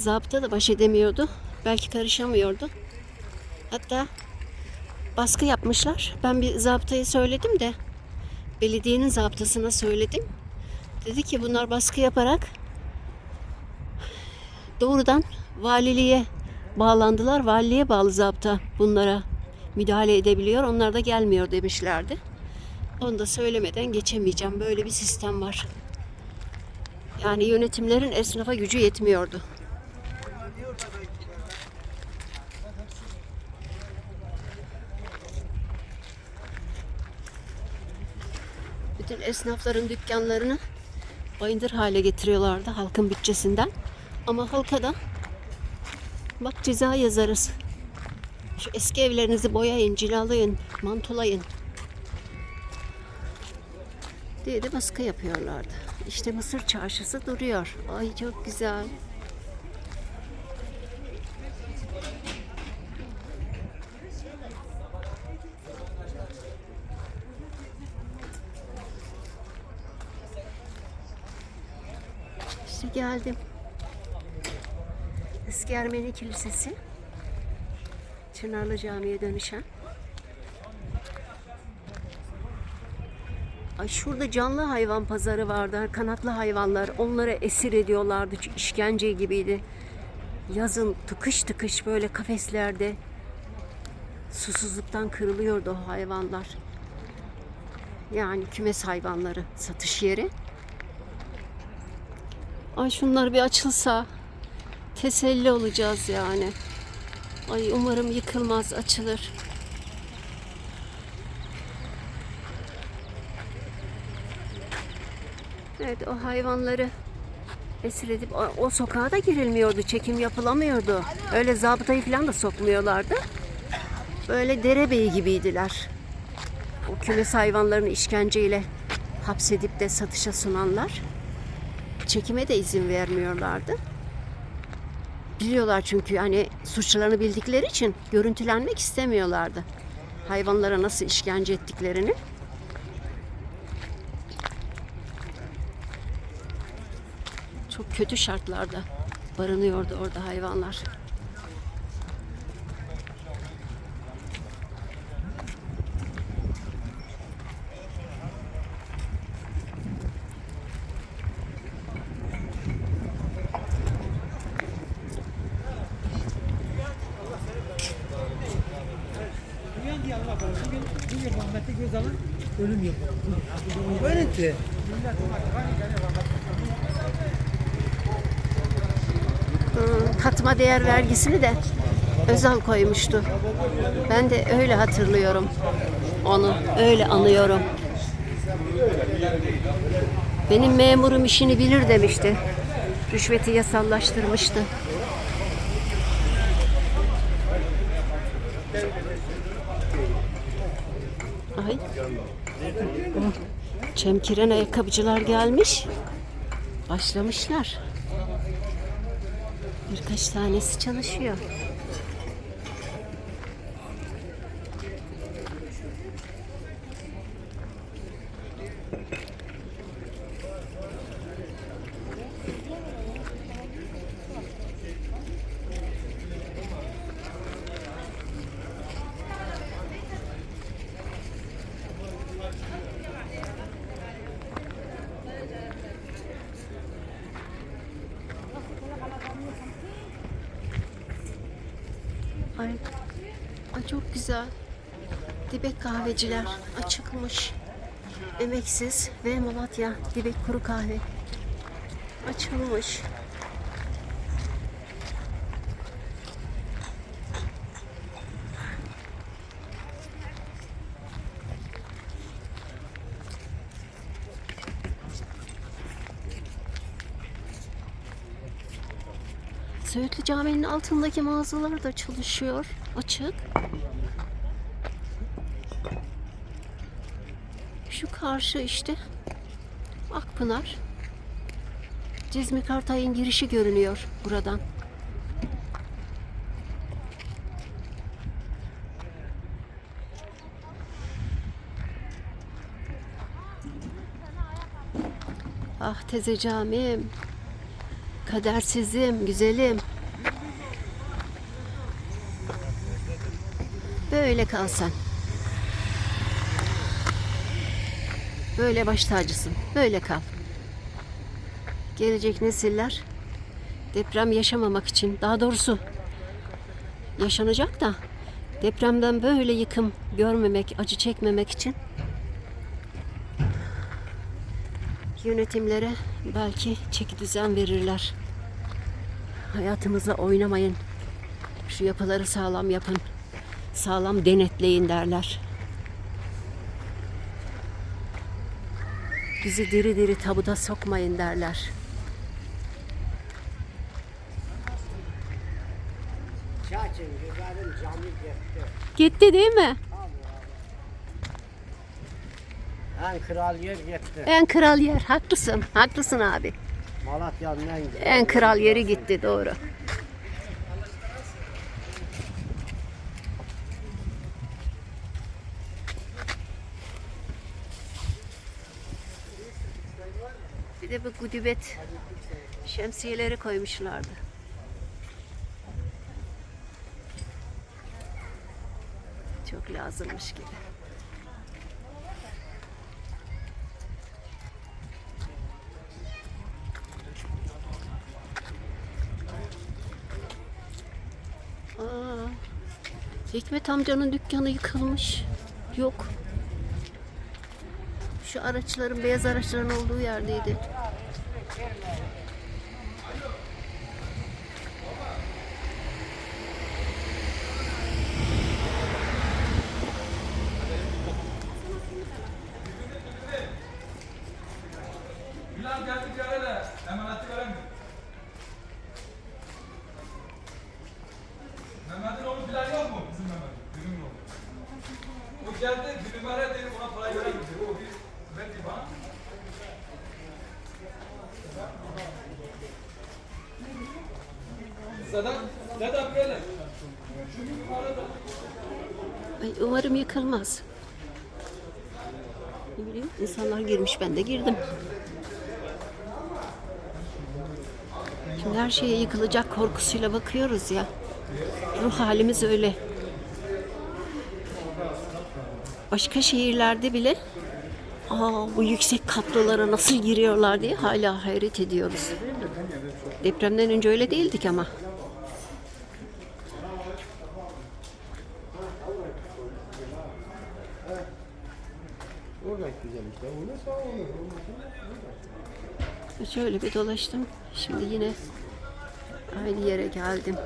Zabıta da baş edemiyordu. Belki karışamıyordu. Hatta baskı yapmışlar. Ben bir zabıtaya söyledim de belediyenin zabıtasına söyledim. Dedi ki bunlar baskı yaparak doğrudan valiliğe bağlandılar. Valiliğe bağlı zabıta bunlara müdahale edebiliyor. Onlar da gelmiyor demişlerdi. Onu da söylemeden geçemeyeceğim. Böyle bir sistem var. Yani yönetimlerin esnafa gücü yetmiyordu. Bütün esnafların dükkanlarını bayındır hale getiriyorlardı halkın bütçesinden. Ama halka da bak ceza yazarız. Şu eski evlerinizi boyayın, cilalayın, mantolayın diye de baskı yapıyorlardı. İşte Mısır çarşısı duruyor. Ay çok güzel. İşte geldim. Eski Kilisesi. Çınarlı Camii'ye dönüşen. Ay şurada canlı hayvan pazarı vardı. Kanatlı hayvanlar. Onları esir ediyorlardı. Ç- işkence gibiydi. Yazın tıkış tıkış böyle kafeslerde susuzluktan kırılıyordu o hayvanlar. Yani kümes hayvanları satış yeri. Ay şunlar bir açılsa teselli olacağız yani. Ay umarım yıkılmaz, açılır. Evet o hayvanları esir edip o, sokağa da girilmiyordu. Çekim yapılamıyordu. Öyle zabıtayı falan da sokmuyorlardı. Böyle derebeyi gibiydiler. O kümes hayvanlarını işkenceyle hapsedip de satışa sunanlar. Çekime de izin vermiyorlardı. Biliyorlar çünkü hani suçlarını bildikleri için görüntülenmek istemiyorlardı. Hayvanlara nasıl işkence ettiklerini. Çok kötü şartlarda barınıyordu orada hayvanlar. Hı, katma değer vergisini de Özal koymuştu. Ben de öyle hatırlıyorum onu. Öyle anıyorum. Benim memurum işini bilir demişti. Rüşveti yasallaştırmıştı. Çemkiren ayakkabıcılar gelmiş. Başlamışlar. Birkaç tanesi çalışıyor. Ay, ay çok güzel. Dibek kahveciler açıkmış. Emeksiz ve Malatya Dibek kuru kahve açılmış. Söğütlü Camii'nin altındaki mağazalar da çalışıyor. Açık. Şu karşı işte Akpınar. Cezmi Kartay'ın girişi görünüyor buradan. Ah teze camim. Kadersizim, güzelim. Böyle kal sen. Böyle baş tacısın. Böyle kal. Gelecek nesiller deprem yaşamamak için, daha doğrusu yaşanacak da depremden böyle yıkım görmemek, acı çekmemek için yönetimlere belki çeki düzen verirler. Hayatımıza oynamayın. Şu yapıları sağlam yapın. Sağlam denetleyin derler. Bizi diri diri tabuda sokmayın derler. Gitti değil mi? En kral yer gitti. En kral yer. Haklısın. Haklısın abi. Güzel. En kral yeri gitti doğru. Bir de bu gudibet şemsiyeleri koymuşlardı. Çok lazımmış gibi. Hikmet amcanın dükkanı yıkılmış. Yok. Şu araçların, beyaz araçların olduğu yerdeydi. Ay, umarım yıkılmaz. Ne bileyim, insanlar girmiş, ben de girdim. Şimdi her şeye yıkılacak korkusuyla bakıyoruz ya. Ruh halimiz öyle. Başka şehirlerde bile Aa, bu yüksek katlılara nasıl giriyorlar diye hala hayret ediyoruz. Depremden önce öyle değildik ama. Orada güzel işte. Onu sağ olur. Şöyle bir dolaştım. Şimdi yine aynı yere geldim.